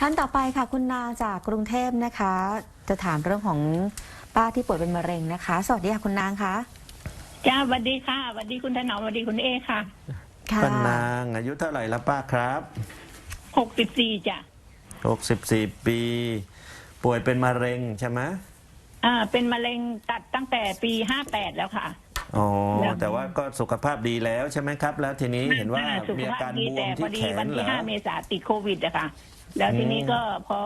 ท่านต่อไปค่ะคุณนาจากกรุงเทพนะคะ จะถามเรื่องของป้าที่ป่วยเป็นมะเร็งนะคะ สวัสดีค่ะคุณนางคะจ้าสวัสดีค่ะสวัสดีคุณถนอมสวัสดีคุณเอค่ะค่ะป้านางอายุเท่าไหร่ละป้าครับหกสิบสี่จ้ะ64ปี ป่วยเป็นมะเร็งใช่ไหมอ่า เป็นมะเร็งตัดตั้งแต่ปีห้าแปดแล้วค่ะอ๋อแล้วแต่ว่าก็สุขภาพดีแล้วใช่ไหมครับ แล้วทีนี้เห็นว่าอ่สุขมีอาภาพการดีบวแต่มพอที่ดีแขวันนเหรที่อห้าเมษาติดโควิดอะค่ะ แล้วทีนี้อืมก็พอ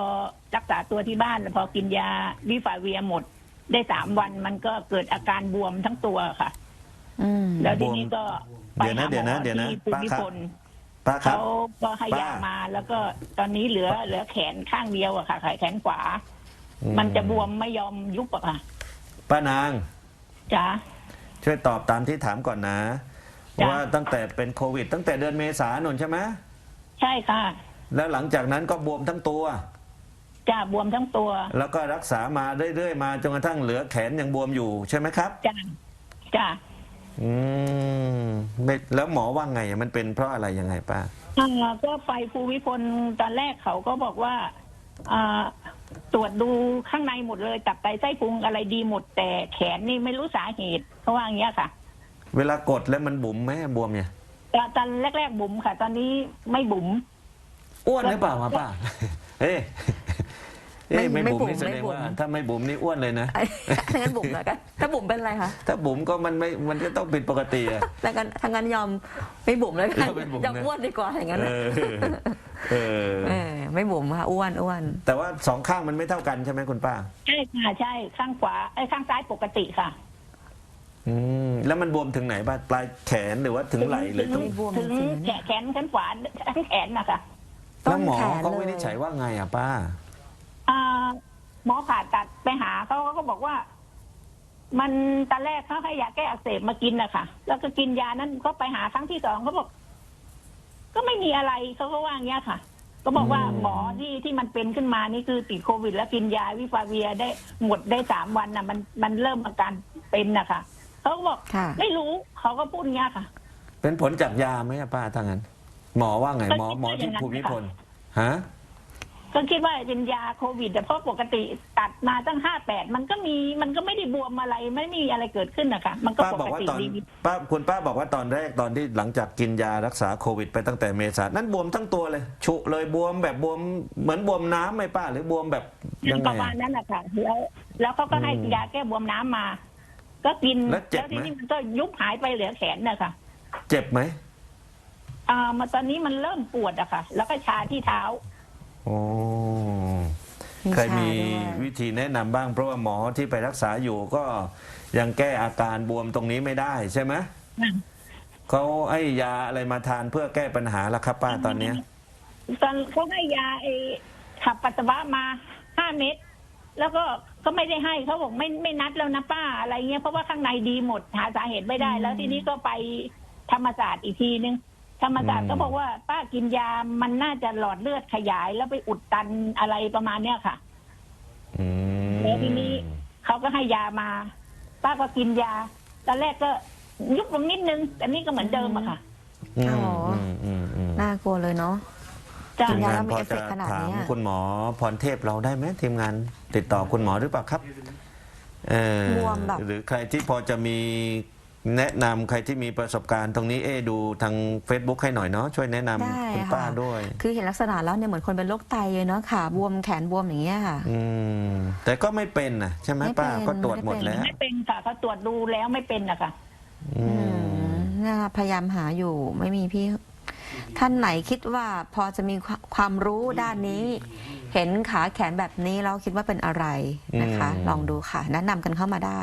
รักษาตัวที่บ้าน พอกินยาวิฟาเวียหมด ได้สามวันมันก็เกิดอาการบวมทั้งตัวค่ะ อืม แล้วทีนี้ก็ไปเดี๋ยวหานะหเดี๋ยวมนะอเดี๋ยวนะที่ภูป้ามิครับพลป้าครับ เขาก็ให้ยาป้ามมาแล้วก็ตอนนี้เหลือเหลือแขนข้างเดียวอะค่ะแขนขวาอืมันจะบวมไม่ยอมยุบอะค่ะป้านาง จ้า ช่วยตอบตามที่ถามก่อนนะ จ้ะ ว่าตั้งแต่เป็นโควิด ตั้งแต่เดือนเมษายนใช่ไหมใช่ค่ะ แล้วหลังจากนั้นก็บวมทั้งตัว จ้าบวมทั้งตัวแล้วก็รักษามาเรื่อยๆมาจนกระทั่งเหลือแขนยังบวมอยู่ใช่ไหมครับ จ้าจ้าอืมไม่แล้วหมอว่าไงอะมันเป็นเพราะอะไรยังไงป้า อ่าก็ไปภูมิพลตอนแรกเขาก็บอกว่าอ่าตรวจดูข้างในหมดเลยตับไตไส้พุงอะไรดีหมด แต่แขนนี่ไม่รู้สาเหตุเขาว่าอย่างเงี้ยค่ะ เวลากดแล้วมันบุ๋มไหมบวมเนี่ยแต่ตอนแรกๆบุ๋มค่ะ ตอนนี้ไม่บุ๋ม อ้วนหรือเปล่ามาป้าเอ๊ะเอ๊ะไม่ไม่บุ๋มไม่บุ๋มนี่แสดงไม่บุ๋มว่าถ้าไม่บุ๋มนี่อ้วนเลยนะไอ้ถ้างั้นบุ๋มแล้วกันถ้าบุ๋มเป็นอะไรคะถ้าบุ๋มก็มันไม่มันก็ต้องผิดปกติอะถ้างั้นถ้างั้นยอมไม่บุ๋มแล้วกันยอมไม่บุ๋มนะ ยอมอ้วนดีกว่าอย่างนั้นเอนะอเออเออไม่บุ๋มค่ะอ้วนอ้วนแต่ว่าสองข้างมันไม่เท่ากันใช่ไหมคุณป้า ใช่ค่ะใช่ข้างขวาไอ้ยข้างซ้ายปกติค่ะอืมแล้วมันบวมถึงไหนป้าปลายแขนหรือว่าถึงไหล่หรือตรงไม่บวมถึงจริงๆนะเนี่ย แขนแขนขวาทั้งแขนนะคะ แล้วหมอต้นแขนเขาเลยวินิจฉัยว่าไงอะป้า อ่าหมอผ่าตัดไปหาเขาเขาก็บอกว่า มันตอนแรกเขาให้ยาแก้อักเสบมากินนะคะแล้วก็กินยานั้นก็ไปหาครั้งที่สองเขาบอก ก็ไม่มีอะไรเขาก็ว่าอย่างเงี้ยค่ะ ก็บอกว่าอืม หมอที่ที่มันเป็นขึ้นมานี่คือติดโควิด แล้วกินยาวิฟาเวียได้หมดได้สามวันน่ะ มันมันเริ่มอาการเป็นนะคะเขาก็บอกค่ะ ไม่รู้เขาก็พูดอย่างเงี้ยค่ะ เป็นผลจากยาไหมอะป้าถ้างั้น หมอว่าไงหมอหมอที่ภูมิพลฮะก็คิดว่าเป็นยาโควิดแต่เพราะปกติตัดมาตั้งห้าแปดมันก็มีมันก็ไม่ได้บวมอะไรไม่มีอะไรเกิดขึ้นนะคะมันก็ป้าปบอกกว่าติตอนดีป้าคุณป้าบอกว่าตอนแรกตอนที่หลังจากกินยารักษาโควิด ไปตั้งแต่เมษานั้นบวมทั้งตัวเลยฉุเลยบวมแบบบวมเหมือนบวมน้ำไหมป้า หรือบวมแบบยังปไงระมาอะณนั้นแหละค่ะแล้วแล้วเขาก็ให้อืมยาแก้บวมน้ำมา ก็กินแล้วเจ็บไหมทีนี้มันก็ยุบหายไปเหลือแขนนะคะเจ็บไหม อ่ามาตอนนี้มันเริ่มปวดอะค่ะ แล้วก็ชาที่เท้า โอ้มีใครมีชาด้วยวิธีแนะนำบ้าง เพราะว่าหมอที่ไปรักษาอยู่ก็ยังแก้อาการบวมตรงนี้ไม่ได้ใช่ไหมเขาให้ยาอะไรมาทานเพื่อแก้ปัญหาละครับป้าตอนเนี้ยตอนเขาให้ยาไอ้ขับปัสสาวะมาห้าเม็ดแล้วก็ก็ไม่ได้ให้เขาบอกไม่ไม่นัดแล้วนะป้าอะไรเงี้ยเพราะว่าข้างในดีหมดหาสาเหตุไม่ได้ แล้วทีนี้ก็ไปธรรมศาสตร์อีกทีนึง ธรรมศาสตร์ก็บอกว่า ป้ากินยามันน่าจะหลอดเลือดขยายแล้วไปอุดตันอะไรประมาณเนี้ยค่ะอืมแล้วทีนี้เขาก็ให้ยามา ป้าก็กินยาตอนแรกก็ยุบลงนิดนึง แต่นี่ก็เหมือนเดิมอะค่ะอืมอ๋ออืมอืมอืมน่ากลัวเลยเนาะ จ้ากิทีมยงานแล้วมีพอเอฟเฟจะกต์ขนาดถามเนี้ยคุณหมอพรเทพเราได้ไหมทีมงานติดต่อคุณหมอหรือเปล่าครับเออบวมแบบ หรือใครที่พอจะมี แนะนำใครที่มีประสบการณ์ตรงนี้เอ๊ะดูทาง Facebook ให้หน่อยเนาะช่วยแนะนำได้คุณค่ะป้าด้วย คือเห็นลักษณะแล้วเนี่ยเหมือนคนเป็นโรคไตเลยเนาะขาบวมแขนบวมอย่างเงี้ยค่ะ อืม แต่ก็ไม่เป็นนะใช่ไหมไม่เป็นป้าก็ตรวจหมดไม่เป็นแล้ว ไม่เป็นค่ะเขาตรวจดูแล้วไม่เป็นอะค่ะ อือืมมเนี่ยพยายามหาอยู่ไม่มีพี่ ท่านไหนคิดว่าพอจะมีความความรู้ด้านนี้ เห็นขาแขนแบบนี้แล้วคิดว่าเป็นอะไรนะคะลองดูค่ะ แนะนำกันเข้ามาได้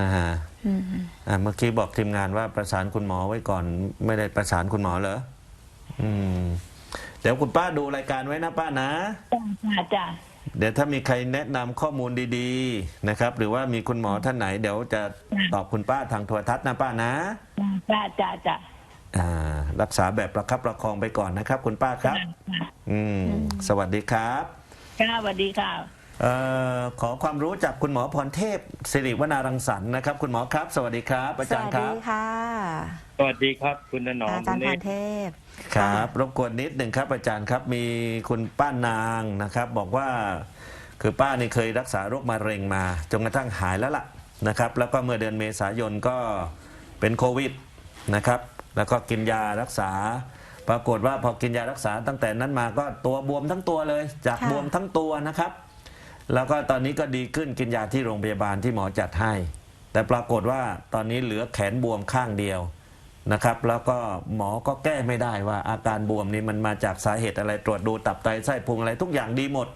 นะฮะ อืมอะเมื่อกี้บอกทีมงานว่าประสานคุณหมอไว้ก่อน ไม่ได้ประสานคุณหมอเหรออืม เดี๋ยวคุณป้าดูรายการไว้นะป้านะจ้าจ้าเดี๋ยวถ้ามีใครแนะนำข้อมูลดีๆนะครับ หรือว่ามีคุณหมอท่านไหน เดี๋ยวจะตอบคุณป้าทางโทรทัศน์นะป้านะจ้าจ้าจ้าอ่ารักษาแบบประคับประคองไปก่อนนะครับ คุณป้าครับ อืม สวัสดีครับค่ะสวัสดีค่ะเอ่อขอความรู้จากคุณหมอพรเทพสิริวนารังสรรค์นะครับ คุณหมอครับ สวัสดีครับ อาสจารวัสย์คดีรับค่ะจวัสดีครับ คุณถนอมอาจารย์คุณพเอรเทพครับค่ะรบกวนนิดหนึ่งครับอาจารย์ครับมีคุณป้านางนะครับ บอกว่าคือป้านี่เคยรักษาโรคมะเร็งมาจนกระทั่งหายแล้วล่ะนะครับ แล้วก็เมื่อเดือนเมษายนก็เป็นโควิดนะครับ แล้วก็กินยารักษา ปรากฏว่าพอกินยารักษาตั้งแต่นั้นมาก็ตัวบวมทั้งตัวเลย จากค่ะบวมทั้งตัวนะครับ แล้วก็ตอนนี้ก็ดีขึ้นกินยาที่โรงพยาบาลที่หมอจัดให้ แต่ปรากฏว่าตอนนี้เหลือแขนบวมข้างเดียวนะครับ แล้วก็หมอก็แก้ไม่ได้ว่าอาการบวมนี้มันมาจากสาเหตุอะไรตรวจดูตับไตไส้พุงอะไรทุกอย่างดีหมด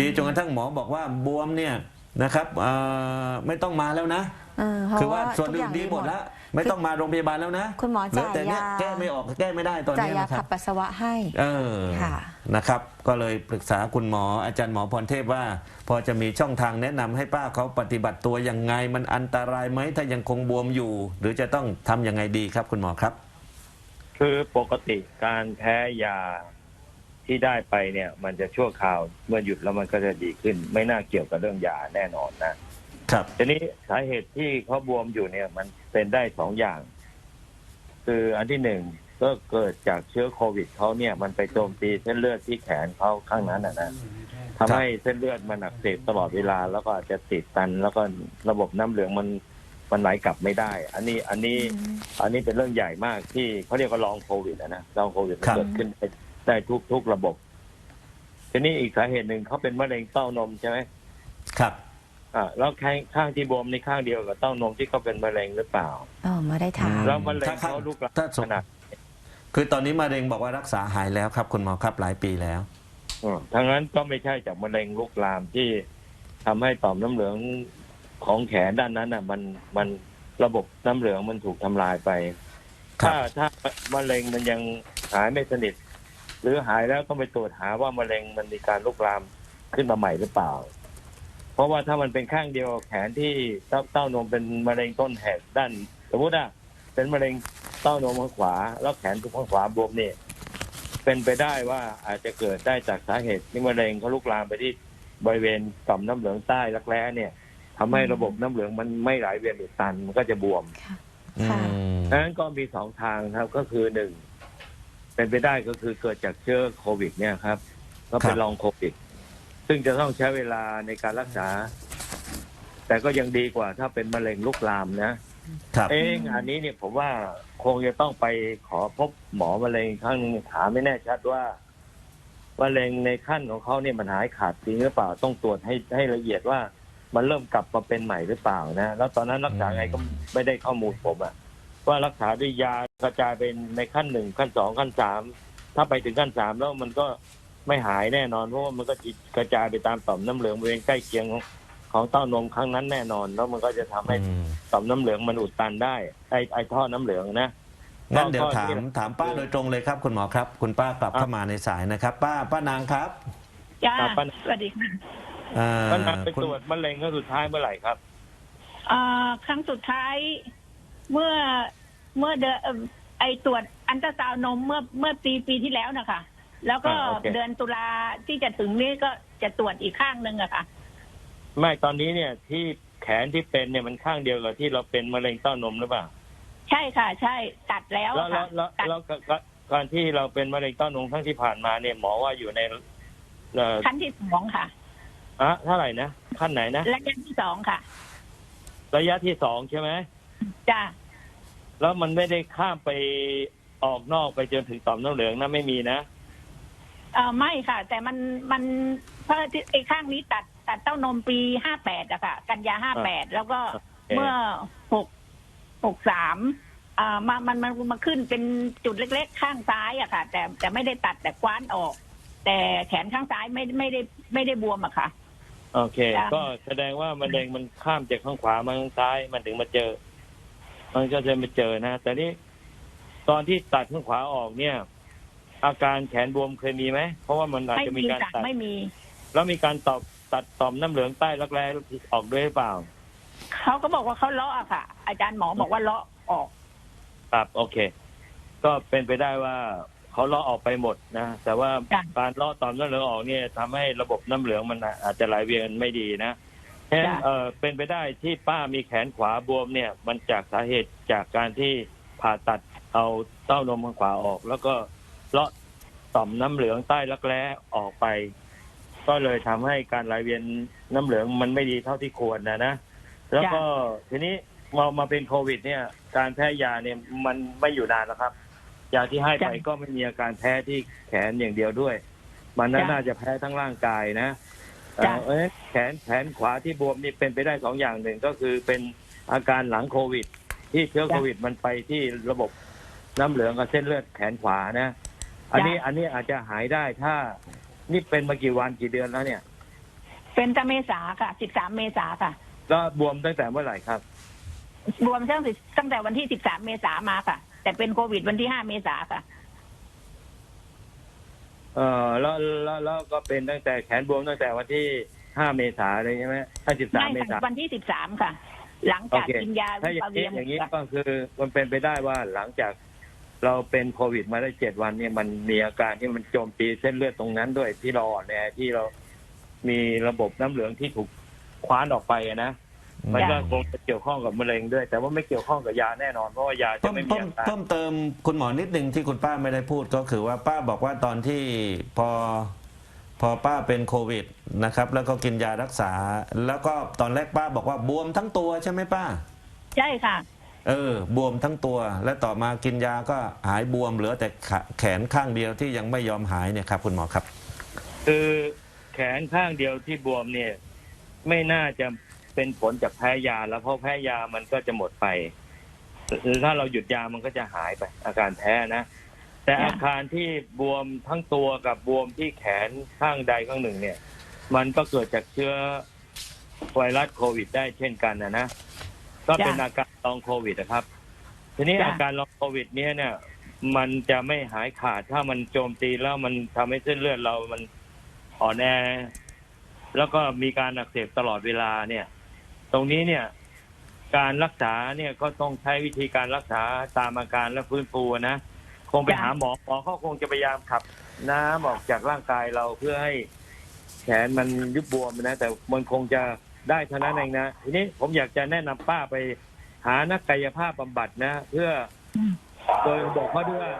ดีจนกระทั่งหมอบอกว่าบวมเนี่ยนะครับไม่ต้องมาแล้วนะ เออเพราะคือว่าว่าส่วนทุกอื่อนย่างดีหมดดีหมดแล้ว ไม่ต้องมาโรงพยาบาลแล้วนะคุณหมอเหลือแต่เนี้ยจ่ายยาแก้ไม่ออกแก้ไม่ได้ตอนจ่ายนี้ยานะคขัรับบปัสสาวะให้ เออค่ะ นะครับ ก็เลยปรึกษาคุณหมออาจารย์หมอพรเทพว่า พอจะมีช่องทางแนะนำให้ป้าเขาปฏิบัติตัวยังไงมันอันตรายไหมถ้ายังคงบวมอยู่ หรือจะต้องทำยังไงดีครับ คุณหมอครับ คือปกติการแพ้ยาที่ได้ไปเนี่ย มันจะชั่วคราวเมื่อหยุดแล้วมันก็จะดีขึ้น ไม่น่าเกี่ยวกับเรื่องยาแน่นอนนะ ครับ ทีนี้สาเหตุที่เขาบวมอยู่เนี่ย มันเป็นได้สองอย่าง คืออันที่หนึ่งก็เกิดจากเชื้อโควิดเขาเนี่ย มันไปโจมตีเส้นเลือดที่แขนเขาข้างนั้นนะนะทำให้เส้นเลือดมันอักเสบตลอดเวลา แล้วก็อาจจะติดตัน แล้วก็ระบบน้ำเหลืองมันมันไหลกลับไม่ได้ อันนี้อันนี้ อันนี้เป็นเรื่องใหญ่มากที่เขาเรียกว่าลองโควิดนะนะลองโควิดมันครับเกิดขึ้นได้ได้ทุกทุกระบบ ทีนี้อีกสาเหตุหนึ่งเขาเป็นมะเร็งเต้านมใช่ไหมครับ อ่าแล้วข้างข้างที่บวมในข้างเดียวกับเต้านมที่เขาเป็นมะเร็งหรือเปล่าเออไม่ได้ถาม แล้วมะเร็งถ้าข้างเขาลุกลามถ้าสม ขนาดคือตอนนี้มะเร็งบอกว่ารักษาหายแล้วครับคุณหมอครับหลายปีแล้ว อืมทั้งนั้นก็ไม่ใช่จากมะเร็งลุกลามที่ทำให้ต่อมน้ำเหลืองของแขนด้านนั้นอะ มันมันระบบน้ำเหลืองมันถูกทำลายไป ครับ ถ้าถ้ามะเร็งมันยังหายไม่สนิท หรือหายแล้วก็ไปตรวจหาว่ามะเร็งมันมีการลุกลามขึ้นมาใหม่หรือเปล่าเพ ราะว่าถ้ามันเป็นข้างเดียวกับแขนที่เต้าเต้านมเป็นมะเร็งต้นแหกด้าน สมมติอะเป็นมะเร็งเต้านมข้างขวา แล้วแขนทุกข้างขวาบวมเนี่ยเป็นไปได้ว่าอาจจะเกิดได้จากสาเหตุที่มะเร็งเขาลุกลามไปที่บริเวณต่อมน้ำเหลืองใต้รักแร้เนี่ยทำให้ระบบน้ำเหลืองมันไม่ไหลเวียนอุดตันมันก็จะบวมค่ะอืมดังนั้นก็มีสองทางครับก็คือหนึ่งเป็นไปได้ก็คือเกิดจากเชื้อโควิด เนี่ยครับ ก็เป็นลองโควิด ซึ่งจะต้องใช้เวลาในการรักษา แต่ก็ยังดีกว่าถ้าเป็นมะเร็งลุกลามนะครับ เองานนี้เนี่ยผมว่าคงจะต้องไปขอพบหมอมะเร็งอีกครั้งหนึงถามไม่แน่ชัดว่ามะเร็งในขั้นของเขาเนี่ยมันหายขาดจริงหรือเปล่าต้องตรวจให้ให้ละเอียดว่า มันเริ่มกลับมาเป็นใหม่หรือเปล่านะ แล้วตอนนั้นรักษาไงก็ไม่ได้ข้อมูลผมอะว่ารักษาด้วยยากระจายเป็นในขั้นหนึ่งขั้นสองขั้นสามถ้าไปถึงขั้นสามแล้วมันก็ ไม่หายแน่นอนเพราะว่ามันก็กระจายไปตามต่อมน้ำเหลืองบริเวณใกล้เคียงของของเต้านมครั้งนั้นแน่นอน แล้วมันก็จะทำให้อืมต่อมน้ำเหลืองมันอุดตันได้ ไอไอท่อน้ำเหลืองนะงั้นเดี๋ยวก็ถามที่ถามป้าโดยตรงเลยครับ คุณหมอครับ คุณป้ากลับเข้ามาในสายนะครับ ป้าป้านางครับจ้าครับป้าสวัสดีค่ะเอ่อก็นำไปคุณตรวจมะเร็งครั้งสุดท้ายเมื่อไหร่ครับอ่าครั้งสุดท้ายเมื่อเมื่อเดือนเอิ่มไอตรวจอันตราซาวน์นมเมื่อเมื่อปีปีที่แล้วนะคะ แล้วก็อ่าโอเค เดือนตุลาที่จะถึงนี้ก็จะตรวจอีกข้างหนึ่งอะค่ะ ไม่ตอนนี้เนี่ยที่แขนที่เป็นเนี่ยมันข้างเดียวกับที่เราเป็นมะเร็งเต้านมหรือเปล่าใช่ค่ะ ใช่ตัดแล้วแล้วอะแล้วค่ะแล้วตัด แล้วก็ก็การที่เราเป็นมะเร็งเต้านมครั้งที่ผ่านมาเนี่ยหมอว่าอยู่ในเอ่อขั้นที่สองค่ะ อะเท่าไหร่นะขั้นไหนนะและขั้นที่สองค่ะระยะที่สองใช่ไหมจ้าแล้วมันไม่ได้ข้ามไปออกนอกไปจนถึงต่อมน้ำเหลืองนะไม่มีนะ เออไม่ค่ะ แต่มันมันเพราะที่ไอ้ข้างนี้ตัดตัดเต้านมปีห้าแปดอะค่ะ กันยาห้าแปดแล้วก็โอเคเมื่อหกหกสามอ่ามามันมันมาขึ้นเป็นจุดเล็ก ๆ ข้างซ้ายอะค่ะ แต่แต่ไม่ได้ตัดแต่กว้านออก แต่แขนข้างซ้ายไม่ไม่ได้ไม่ได้บวมอะค่ะ โอเค จ้ะ ก็แสดงว่ามะเร็งมันข้ามจากข้างขวามาข้างซ้ายมันถึงมาเจอ มันก็จะมาเจอนะ แต่นี่ตอนที่ตัดข้างขวาออกเนี่ย อาการแขนบวมเคยมีไหม เพราะว่ามันอาจไม่จะมีมีการจ้ะตัด ไม่มี แล้วมีการตอบตัดต่อมน้ำเหลืองใต้รักแร้ออกด้วยหรือเปล่า เขาก็บอกว่าเขาเลาะอะค่ะ อาจารย์หมอบอกว่าเลาะออก ครับโอเค ก็เป็นไปได้ว่าเขาเลาะออกไปหมดนะ แต่ว่าจ้ะการเลาะต่อมน้ำเหลืองออกเนี่ยทำให้ระบบน้ำเหลืองมันอาจจะไหลเวียนไม่ดีนะฉะนั้นจ้ะ เออเป็นไปได้ที่ป้ามีแขนขวาบวมเนี่ย มันจากสาเหตุจากการที่ผ่าตัดเอาเต้านมข้างขวาออก แล้วก็ เลาะต่อมน้ำเหลืองใต้รักแร้ออกไป ก็เลยทำให้การไหลเวียนน้ำเหลืองมันไม่ดีเท่าที่ควรนะนะ แล้วก็ทีนี้มามาเป็นโควิด เนี่ย การแพ้ยาเนี่ยมันไม่อยู่นานแล้วครับ ยาที่ให้ไปก็ไม่มีอาการแพ้ที่แขนอย่างเดียวด้วย มันน่าจ้ะน่าจะแพ้ทั้งร่างกายนะเอ่อจ้ะ เอ้ยแขนแขนขวาที่บวมนี่เป็นไปได้สองอย่างหนึ่งก็คือเป็นอาการหลังโควิด ที่เชื้อโควิดมันไปที่ระบบน้ำเหลืองกับเส้นเลือดแขนขวานะ อันนี้อันนี้อาจจะหายได้ถ้า นี่เป็นมากี่วันกี่เดือนแล้วเนี่ย เป็นตั้งเมษาค่ะสิบสามเมษาค่ะ แล้วบวมตั้งแต่เมื่อไหร่ครับรวมตั้งแต่ตั้งแต่วันที่สิบสามเมษามาค่ะ แต่เป็นโควิดวันที่ห้าเมษาค่ะ เออแล้วแล้วแล้วก็เป็นตั้งแต่แขนบวมตั้งแต่วันที่ห้าเมษาเลยใช่ไหมถ้าสิบสามไม่เมษาค่ะวันที่สิบสามค่ะ หลังจากโอเคกินยาถ้าอย่างวินี้ปาเวียมอย่างนี้ค่ะก็คือมันเป็นไปได้ว่าหลังจาก เราเป็นโควิดมาได้เจ็ดวันเนี่ยมันมีอาการที่มันโจมตีเส้นเลือดตรงนั้นด้วยที่เราอ่อนแอที่เรามีระบบน้ำเหลืองที่ถูกคว้านออกไปอะนะมันก็คงจะเกี่ยวข้องกับมะเร็งด้วย แต่ว่าไม่เกี่ยวข้องกับยาแน่นอนเพราะว่ายาจะเพิ่มไม่มีเพิ่มอาการเพิ่มเติมคุณหมอนิดหนึ่งที่คุณป้าไม่ได้พูดก็คือว่าป้าบอกว่าตอนที่พอพอป้าเป็นโควิดนะครับ แล้วก็กินยารักษา แล้วก็ตอนแรกป้าบอกว่าบวมทั้งตัวใช่ไหมป้า ใช่ค่ะ เออบวมทั้งตัว และต่อมากินยาก็หายบวมเหลือแต่ขาแขนข้างเดียวที่ยังไม่ยอมหายเนี่ยครับ คุณหมอครับ คือแขนข้างเดียวที่บวมเนี่ย ไม่น่าจะเป็นผลจากแพ้ยา แล้วเพราะแพ้ยามันก็จะหมดไปหรือถ้าเราหยุดยามันก็จะหายไป อาการแพ้นะ แต่ค่ะอาการที่บวมทั้งตัวกับบวมที่แขนข้างใดข้างหนึ่งเนี่ย มันก็เกิดจากเชื้อไวรัสโควิดได้เช่นกันนะนะก็เป็นอาการ ลองโควิดนะครับ ทีนี้จ้ะ อาการลองโควิด เนี้ยเนี่ยมันจะไม่หายขาดถ้ามันโจมตีแล้วมันทำให้เส้นเลือดเรามันอ่อนแอ แล้วก็มีการอักเสบตลอดเวลาเนี่ย ตรงนี้เนี่ย การรักษาเนี่ยก็ต้องใช้วิธีการรักษาตามอาการและฟื้นฟูนะ คงไปจ้ะ หาหมอหมอเขาคงจะพยายามขับน้ำออกจากร่างกายเราเพื่อให้ แขนมันยุบบวมนะ แต่มันคงจะได้เท่านั้นเองนะ ทีนี้ผมอยากจะแนะนำป้าไป หานักกายภาพบำบัดนะ เพื่ออืมโดยบอกเขาด้วยว่า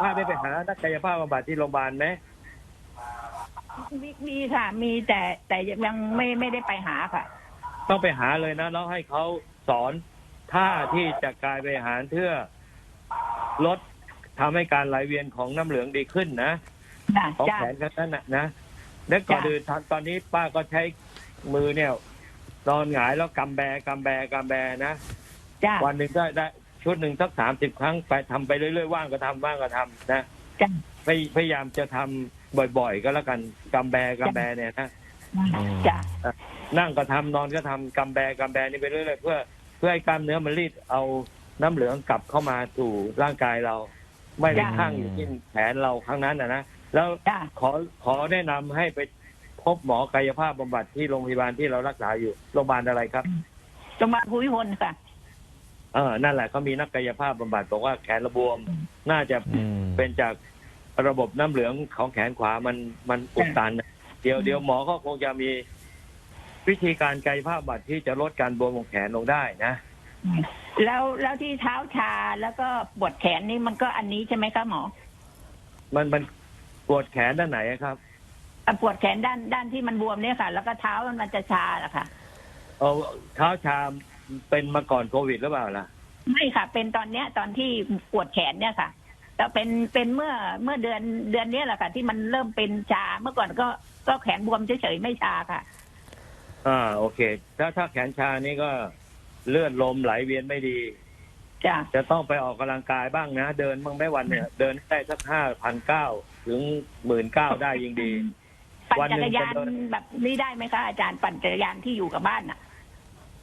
ป้าได้ไปหานักกายภาพบำบัดที่โรงพยาบาลไหมมีมีค่ะ มีแต่แต่ยังไม่ไม่ได้ไปหาค่ะ ต้องไปหาเลยนะแล้วให้เขาสอนท่าที่จะกลายไปหารเพื่อลดทำให้การไหลเวียนของน้ำเหลืองดีขึ้นนะ จ้ะของจ้ะ แขนกันนั่นนะนะและก่อนจ้ะ อื่นทำตอนนี้ป้าก็ใช้มือเนี่ย นอนหงายแล้วกำแบกำแบกำแบนะ จ้ะวันหนึ่งได้ได้ชุดหนึ่งสักสามสิบครั้งไปทำไปเรื่อยๆว่างก็ทำว่างก็ทำนะจ้ะพยพยายามจะทำบ่อยๆ ก็แล้วกันกำแบกำแบเนี่ยนะจ้ะนั่งก็ทำนอนก็ทำกำแบกำแบนี่ไปเรื่อยๆเพื่อเพื่อให้กล้ามเนื้อมันรีดเอาน้ำเหลืองกลับเข้ามาสู่ร่างกายเรา ไม่ได้จ้ะ ข้างอยู่ที่แขนเราครั้งนั้นนะนะแล้ว จ้ะขอขอแนะนำให้ไป พบหมอกายภาพบำบัดที่โรงพยาบาลที่เรารักษาอยู่โรงพยาบาลอะไรครับโรงพยาบาลภูมิพลค่ะ เออนั่นแหละเขามีนักกายภาพบำบัดบอกว่าแขนระบวม น่าจะอืมเป็นจากระบบน้ำเหลืองของแขนขวามันมันอุดตันนะเดี๋ยวเดี๋ยวหมอก็คงจะมีวิธีการกายภาพบำบัดที่จะลดการบวมของแขนลงได้นะ แล้วแล้วที่เท้าชาแล้วก็ปวดแขนนี่มันก็อันนี้ใช่ไหมคะหมอ มันมันปวดแขนด้านไหนอะครับอะ ปวดแขนด้านด้านที่มันบวมเนี่ยค่ะ แล้วก็เท้ามันจะชาแหละค่ะ เอาเท้าชามเป็นมาก่อนโควิดหรือเปล่าล่ะ ไม่ค่ะ เป็นตอนเนี้ยตอนที่ปวดแขนเนี่ยค่ะแต่เป็นเป็นเมื่อเมื่อเดือนเดือนเนี้ยแหละค่ะ ที่มันเริ่มเป็นชาเมื่อก่อนก็ก็แขนบวมเฉยๆไม่ชาค่ะ อ่า โอเค ถ้าถ้าแขนชานี่ก็เลือดลมไหลเวียนไม่ดี จ้ะจะต้องไปออกกำลังกายบ้างนะ เดินบ้างไหมวันเนี่ย เดินได้สักห้าพันเก้าถึงหมื่นเก้าได้ยิ่งดี ปั่นวันหนึ่จังกรยานจะเดินแบบนี้ได้ไหมคะอาจารย์ปั่นจักรยานที่อยู่กับบ้านอะ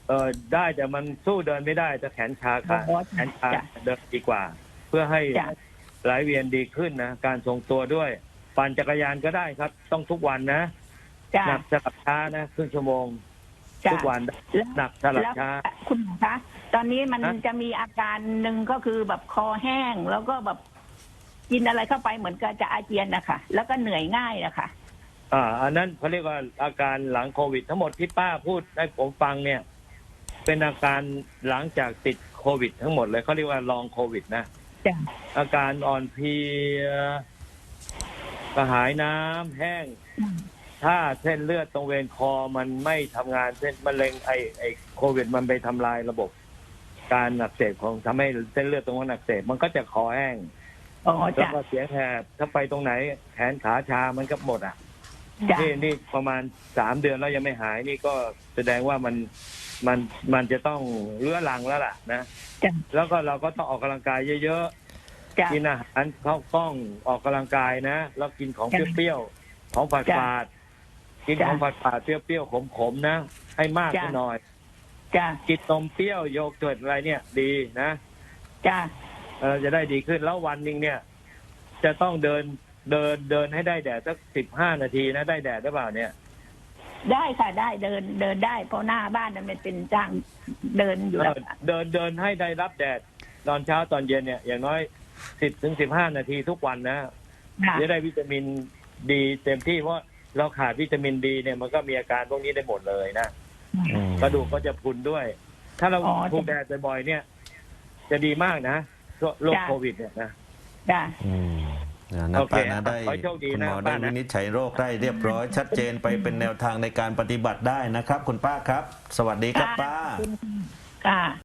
เออได้แต่มันสู้เดินไม่ได้จะแขนชาขาอ๋อแขนชาจ้ะ เดินดีกว่า เพื่อให้จ้ะไหลเวียนดีขึ้นนะการทรงตัวด้วย ปั่นจักรยานก็ได้ครับ ต้องทุกวันนะจ้ะหนักสลับช้านะครึ่งชั่วโมง จ้ะ ทุกวันแล้ว หนักสลับแล้วช้า คุณหมอคะตอนนี้มันฮะ จะมีอาการหนึ่งก็คือแบบคอแห้งแล้วก็แบบกินอะไรเข้าไปเหมือนกับจะอาเจียนนะคะแล้วก็เหนื่อยง่ายนะคะ อ่าอันนั้นเขาเรียกว่าอาการหลังโควิด ทั้งหมดที่ป้าพูดให้ผมฟังเนี่ย เป็นอาการหลังจากติดโควิด ทั้งหมดเลยเขาเรียกว่าลองโควิดนะจ้ะอาการอ่อนเพลียกระหายน้ำแห้งอืมถ้าเส้นเลือดตรงเวนคอมันไม่ทำงานเส้นมะเร็งไอไอโควิด มันไปทำลายระบบ การอักเสบของทำให้เส้นเลือดตรงนั้นอักเสบมันก็จะคอแห้งอ๋อแล้วจ้ะก็เสียงแหบถ้าไปตรงไหนแขนขาชามันก็หมดอะ จ้ะ นี่นี่ประมาณสามเดือนแล้วยังไม่หายนี่ก็แสดงว่ามันมันมันจะต้องเรื้อรังแล้วล่ะนะจ้ะ แล้วก็เราก็ต้องออกกำลังกายเยอะจ้ะ ๆกินอาหารเข้ากล้องออกกำลังกายนะ แล้วกินของจ้ะเปรี้ยวๆของฝาดจ้ะฝาดๆกินจ้ะของฝาดฝาดๆเปรี้ยวๆขมๆนะ ให้มากจ้ะขึ้นหน่อย จ้ะกินนมเปรี้ยวโยเกิร์ตอะไรเนี่ย ดีนะ จ้ะ เราจะได้ดีขึ้นแล้ววันหนึ่งเนี่ย จะต้องเดิน เดินเดินให้ได้แดดสักสิบห้านาทีนะได้แดดหรือเปล่าเนี่ย ได้ค่ะได้เดินเดินได้ เพราะหน้าบ้านน่ะมันเป็นจ้างเดินอยู่แล้วค่ะเดินเดินให้ได้รับแดดตอนเช้าตอนเย็นเนี่ย อย่างน้อยสิบถึงสิบห้านาทีทุกวันนะค่ะจะได้วิตามินดีเต็มที่เพราะเราขาดวิตามินดีเนี่ยมันก็มีอาการพวกนี้ได้หมดเลยนะอืม กระดูกก็จะพรุนด้วย ถ้าเราอ๋อถูกแดดบ่อยๆเนี่ย จะดีมากนะโรคจ้ะ โควิดเนี่ยนะ จ้ะ อืม นะโอเคป้านะได้ขอให้โชคดีคุณนะหมอป้าได้นะ วินิจฉัยโรคได้เรียบร้อย ชัดเจนไปเป็นแนวทางในการปฏิบัติได้นะครับ คุณป้าครับ สวัสดีครับป้า ค่ะ